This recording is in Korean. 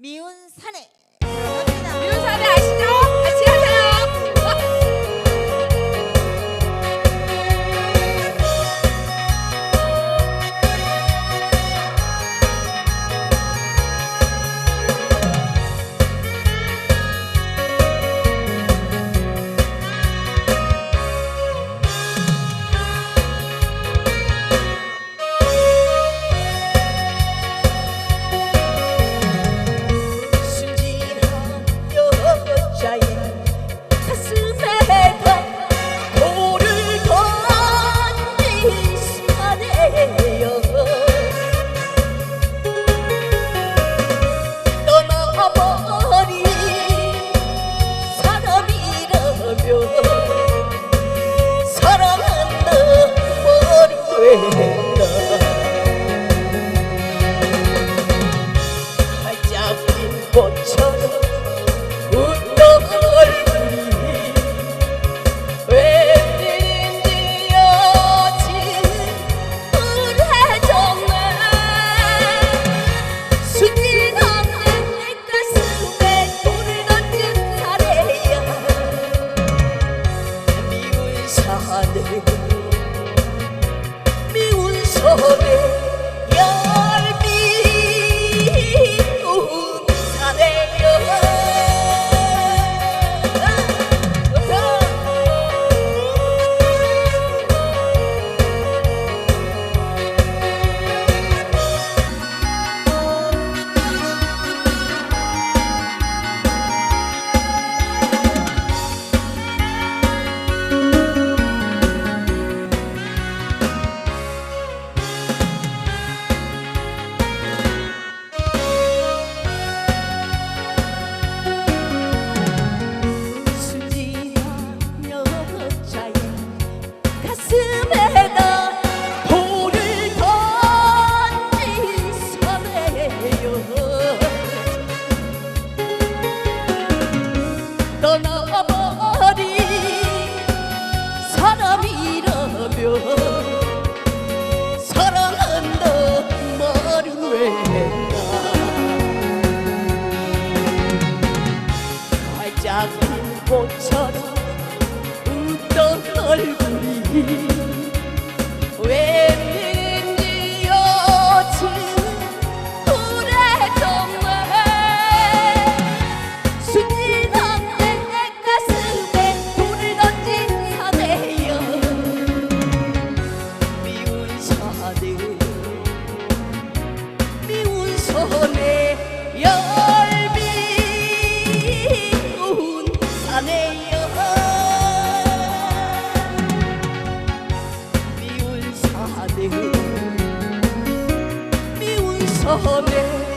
미운 사내. 미운 사내 아시죠? Música 꽃처럼 웃던 얼굴이 왠지 요즘 불에 숨이 넘는 내 가슴에 불을 던진 사내여 미운 사내 미운 사내여 oh, oh,